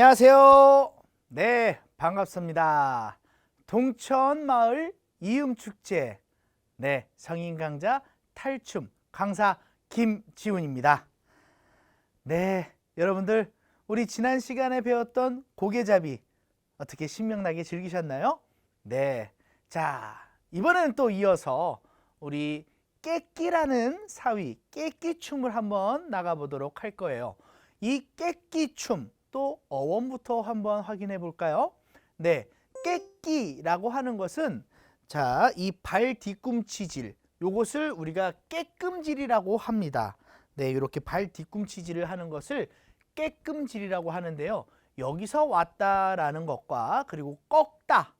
안녕하세요. 네, 반갑습니다. 동천마을 이음축제 네, 성인 강자 탈춤 강사 김지훈입니다. 네, 여러분들 우리 지난 시간에 배웠던 고개잡이 어떻게 신명나게 즐기셨나요? 네. 자, 이번에는 또 이어서 우리 깨끼라는 사위, 깨끼춤을 한번 나가보도록 할 거예요. 이 깨끼춤 또 어원부터 한번 확인해 볼까요? 네, 깨끼라고 하는 것은 자, 이 발 뒤꿈치질 요것을 우리가 깨끔질이라고 합니다. 네, 이렇게 발 뒤꿈치질을 하는 것을 깨끔질이라고 하는데요. 여기서 왔다라는 것과 그리고 꺾다,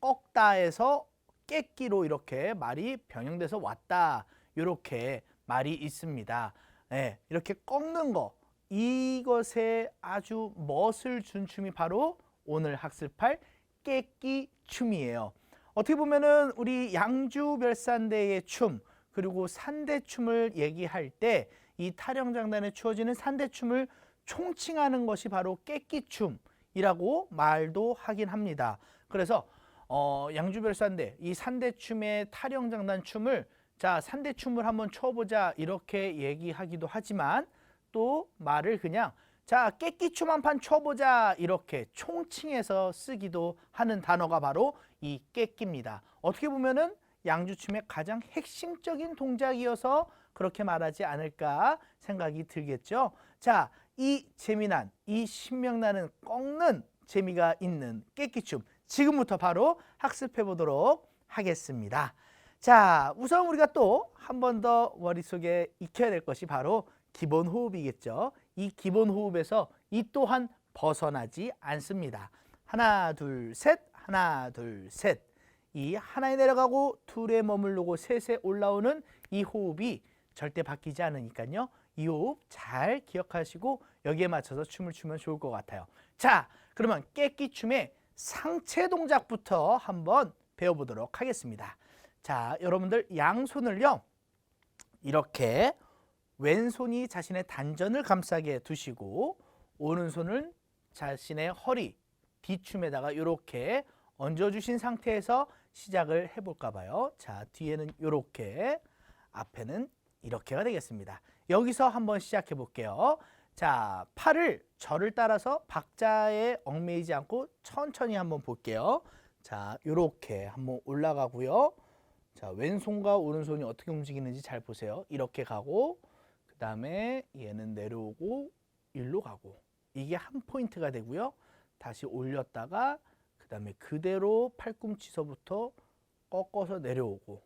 꺾다에서 깨끼로 이렇게 말이 변형돼서 왔다 이렇게 말이 있습니다. 네, 이렇게 꺾는 거 이것에 아주 멋을 준 춤이 바로 오늘 학습할 깨끼 춤이에요. 어떻게 보면은 우리 양주 별산대의 춤 그리고 산대춤을 얘기할 때 이 타령장단에 추어지는 산대춤을 총칭하는 것이 바로 깨끼춤이라고 말도 하긴 합니다. 그래서 어, 양주별산대 이 산대춤의 타령장단 춤을 자 산대춤을 한번 춰보자 이렇게 얘기하기도 하지만 또 말을 그냥 자 깨끼춤 한판 춰보자 이렇게 총칭해서 쓰기도 하는 단어가 바로 이 깨끼입니다. 어떻게 보면은 양주춤의 가장 핵심적인 동작이어서 그렇게 말하지 않을까 생각이 들겠죠. 자, 이 재미난, 이 신명나는 꺾는 재미가 있는 깨끼춤 지금부터 바로 학습해 보도록 하겠습니다. 자, 우선 우리가 또 한 번 더 머릿속에 익혀야 될 것이 바로 기본 호흡이겠죠. 이 기본 호흡에서 이 또한 벗어나지 않습니다. 하나, 둘, 셋, 하나, 둘, 셋. 이 하나에 내려가고 둘에 머무르고 셋에 올라오는 이 호흡이 절대 바뀌지 않으니까요. 이 호흡 잘 기억하시고 여기에 맞춰서 춤을 추면 좋을 것 같아요. 자, 그러면 깨끼춤의 상체 동작부터 한번 배워보도록 하겠습니다. 자, 여러분들 양손을요. 이렇게 왼손이 자신의 단전을 감싸게 두시고 오른손을 자신의 허리 뒤춤에다가 이렇게 얹어주신 상태에서 시작을 해볼까 봐요. 자, 뒤에는 이렇게 앞에는 이렇게가 되겠습니다. 여기서 한번 시작해 볼게요. 자, 팔을 절을 따라서 박자에 얽매이지 않고 천천히 한번 볼게요. 자, 이렇게 한번 올라가고요. 자, 왼손과 오른손이 어떻게 움직이는지 잘 보세요. 이렇게 가고 그 다음에 얘는 내려오고 일로 가고 이게 한 포인트가 되고요. 다시 올렸다가 그 다음에 그대로 팔꿈치서부터 꺾어서 내려오고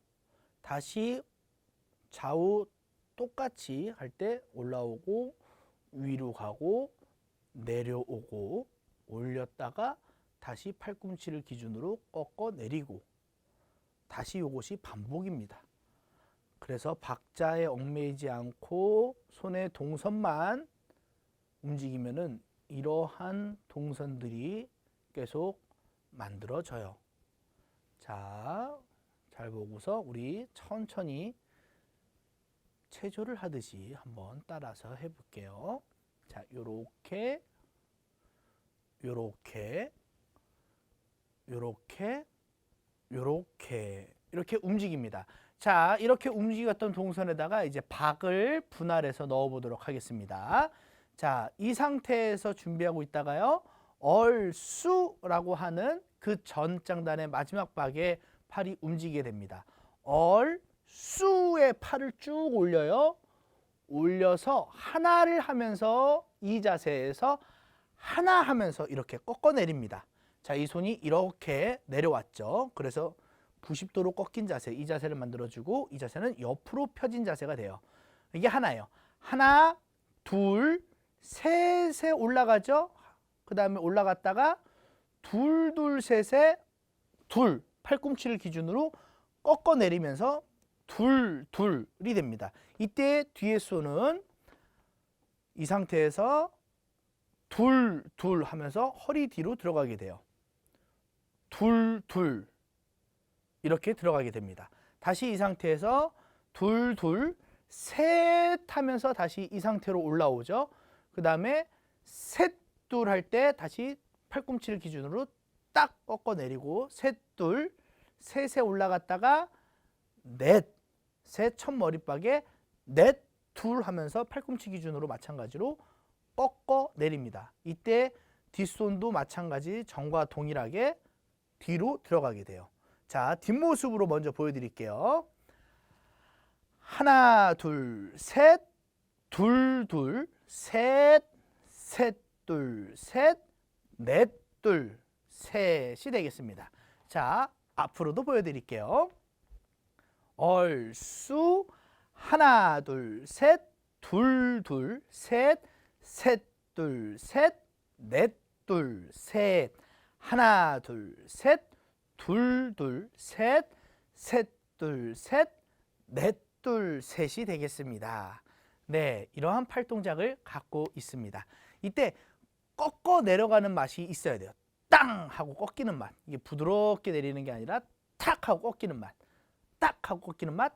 다시 좌우 똑같이 할 때 올라오고 위로 가고 내려오고 올렸다가 다시 팔꿈치를 기준으로 꺾어 내리고 다시 이것이 반복입니다. 그래서 박자에 얽매이지 않고 손의 동선만 움직이면은 이러한 동선들이 계속 만들어져요. 자, 잘 보고서 우리 천천히 체조를 하듯이 한번 따라서 해볼게요. 자, 요렇게, 요렇게, 요렇게, 요렇게, 이렇게 움직입니다. 자, 이렇게 움직였던 동선에다가 이제 박을 분할해서 넣어 보도록 하겠습니다. 자, 이 상태에서 준비하고 있다가요. 얼수라고 하는 그 전장단의 마지막 박에 팔이 움직이게 됩니다. 얼수의 팔을 쭉 올려요. 올려서 하나를 하면서 이 자세에서 하나 하면서 이렇게 꺾어 내립니다. 자, 이 손이 이렇게 내려왔죠. 그래서 90도로 꺾인 자세, 이 자세를 만들어주고 이 자세는 옆으로 펴진 자세가 돼요. 이게 하나예요. 하나, 둘, 셋에 올라가죠. 그 다음에 올라갔다가 둘, 둘, 셋에 둘, 팔꿈치를 기준으로 꺾어 내리면서 둘, 둘이 됩니다. 이때 뒤에 손은 이 상태에서 둘, 둘 하면서 허리 뒤로 들어가게 돼요. 둘, 둘. 이렇게 들어가게 됩니다. 다시 이 상태에서 둘, 둘, 셋 하면서 다시 이 상태로 올라오죠. 그 다음에 셋, 넷둘 할 때 다시 팔꿈치를 기준으로 딱 꺾어 내리고 셋 둘 셋에 올라갔다가 넷 셋 첫 머리박에 넷 둘 하면서 팔꿈치 기준으로 마찬가지로 꺾어 내립니다. 이때 뒷손도 마찬가지 전과 동일하게 뒤로 들어가게 돼요. 자, 뒷모습으로 먼저 보여드릴게요. 하나, 둘, 셋, 둘, 둘, 셋, 셋, 둘, 셋, 넷, 둘, 셋이 되겠습니다. 자, 앞으로도 보여드릴게요. 얼쑤. 하나, 둘, 셋, 둘, 둘, 셋, 셋, 둘, 셋, 넷, 둘, 셋, 하나, 둘, 셋, 둘, 둘, 셋, 셋, 둘, 셋, 넷, 둘, 셋이 되겠습니다. 네, 이러한 팔 동작을 갖고 있습니다. 이때 꺾어 내려가는 맛이 있어야 돼요. 땅 하고 꺾이는 맛. 이게 부드럽게 내리는 게 아니라 탁 하고 꺾이는 맛. 딱 하고 꺾이는 맛,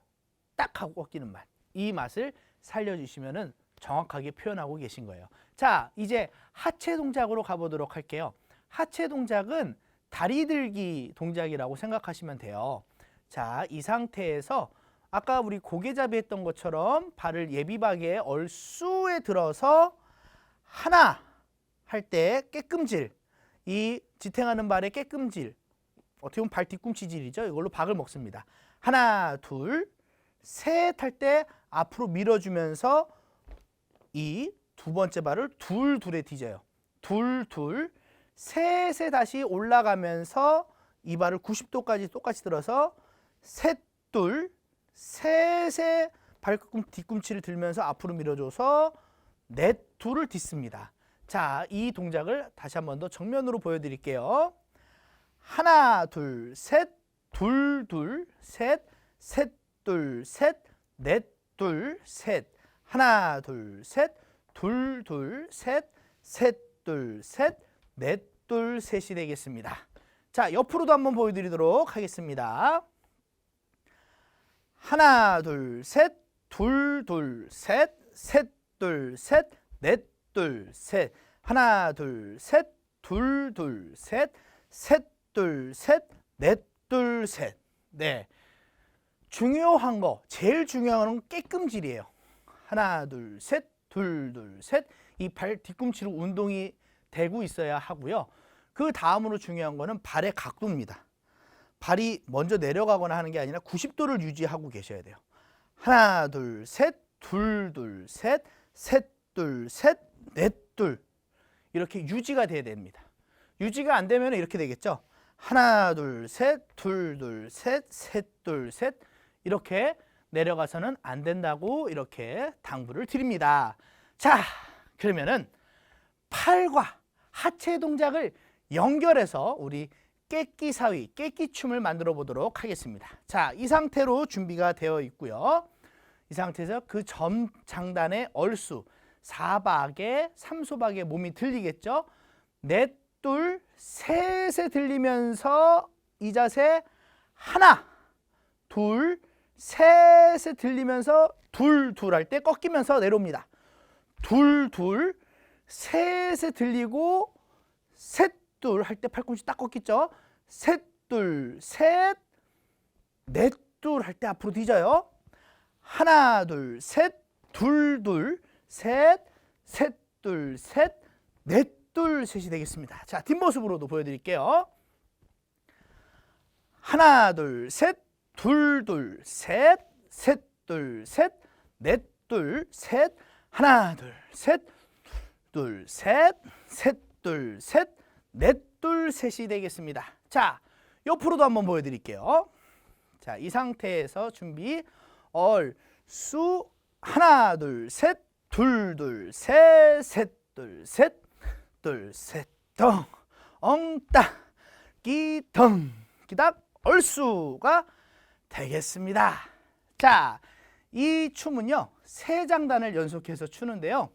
딱 하고 꺾이는 맛. 이 맛을 살려주시면은 정확하게 표현하고 계신 거예요. 자, 이제 하체 동작으로 가보도록 할게요. 하체 동작은 다리 들기 동작이라고 생각하시면 돼요. 자, 이 상태에서 아까 우리 고개잡이 했던 것처럼 발을 예비박에 얼쑤에 들어서 하나 할 때 깨끔질, 이 지탱하는 발의 깨끔질, 어떻게 보면 발 뒤꿈치질이죠. 이걸로 박을 먹습니다. 하나, 둘, 셋 할 때 앞으로 밀어주면서 이 두 번째 발을 둘, 둘에 뒤져요. 둘, 둘, 셋에 다시 올라가면서 이 발을 90도까지 똑같이 들어서 셋, 둘, 셋에 발꿈 뒤꿈치를 들면서 앞으로 밀어줘서 넷, 둘을 딛습니다. 자, 이 동작을 다시 한 번 더 정면으로 보여드릴게요. 하나, 둘, 셋, 둘, 둘, 셋, 셋, 둘, 셋, 넷, 둘, 셋. 하나, 둘, 셋, 둘, 둘, 셋, 셋, 둘, 셋, 넷, 둘, 셋이 되겠습니다. 자, 옆으로도 한번 보여드리도록 하겠습니다. 하나, 둘, 셋, 둘, 둘, 셋, 셋, 둘, 셋, 넷, 둘, 셋. 하나, 둘, 셋, 둘, 둘, 셋, 셋, 둘, 셋, 넷, 둘, 셋. 네. 중요한 거, 제일 중요한 건 깨끔질이에요. 하나, 둘, 셋, 둘, 둘, 셋. 이 발 뒤꿈치로 운동이 되고 있어야 하고요. 그 다음으로 중요한 거는 발의 각도입니다. 발이 먼저 내려가거나 하는 게 아니라 90도를 유지하고 계셔야 돼요. 하나, 둘, 셋, 둘, 둘, 셋, 셋, 둘, 셋, 넷, 둘. 이렇게 유지가 돼야 됩니다. 유지가 안 되면 이렇게 되겠죠. 하나, 둘, 셋, 둘, 둘, 셋, 셋, 둘, 셋. 이렇게 내려가서는 안 된다고 이렇게 당부를 드립니다. 자, 그러면은 팔과 하체 동작을 연결해서 우리 깨끼 사위, 깨끼 춤을 만들어 보도록 하겠습니다. 자, 이 상태로 준비가 되어 있고요. 이 상태에서 그 점 장단의 얼수, 사박에 삼소박에 몸이 들리겠죠? 넷, 둘, 셋에 들리면서 이 자세 하나, 둘, 셋에 들리면서 둘, 둘 할 때 꺾이면서 내려옵니다. 둘, 둘, 셋에 들리고 셋, 둘 할 때 팔꿈치 딱 꺾이죠. 셋, 둘, 셋, 넷, 둘 할 때 앞으로 뒤져요. 하나, 둘, 셋, 둘, 둘, 셋, 셋, 둘, 셋, 넷, 둘, 셋이 되겠습니다. 자, 뒷모습으로도 보여드릴게요. 하나, 둘, 셋, 둘, 둘, 셋, 셋, 둘, 셋, 넷, 둘, 셋, 하나, 둘, 셋, 둘, 셋, 셋, 둘, 셋, 넷, 둘, 셋이 되겠습니다. 자, 옆으로도 한번 보여드릴게요. 자, 이 상태에서 준비. 얼쑤 하나, 둘, 셋, 둘, 둘, 셋, 셋, 둘, 셋, 둘, 셋, 덩, 엉따, 끼덩, 기닥, 얼쑤가 되겠습니다. 자, 이 춤은요, 세 장단을 연속해서 추는데요.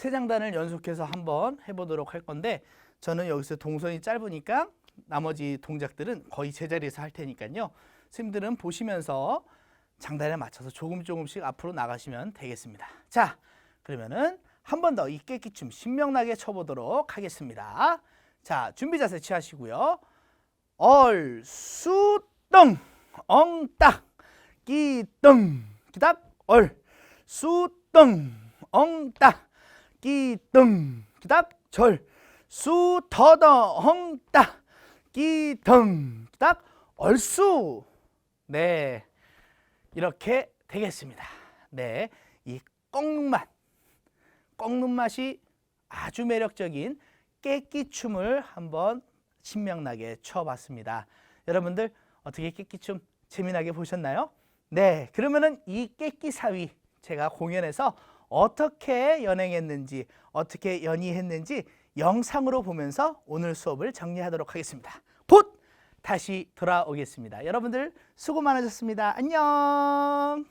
세 장단을 연속해서 한번 해보도록 할 건데, 저는 여기서 동선이 짧으니까 나머지 동작들은 거의 제자리에서 할 테니까요. 선생님들은 보시면서 장단에 맞춰서 조금 조금씩 앞으로 나가시면 되겠습니다. 자, 그러면은 한 번 더 이 깨끼춤 신명나게 춰보도록 하겠습니다. 자, 준비 자세 취하시고요. 얼수덩 엉딱 끼덩 기답 얼 수덩 엉딱 끼덩. 기답 절. 수더덩 엉딱 끼덩. 기답 얼수 네. 이렇게 되겠습니다. 네, 이 꺾는 꺾는 맛이 아주 매력적인 깨끼춤을 한번 신명나게 춰봤습니다. 여러분들 어떻게 깨끼춤 재미나게 보셨나요? 네, 그러면은 이 깨끼 사위 제가 공연에서 어떻게 연행했는지 어떻게 연이했는지 영상으로 보면서 오늘 수업을 정리하도록 하겠습니다. 곧 다시 돌아오겠습니다. 여러분들 수고 많으셨습니다. 안녕.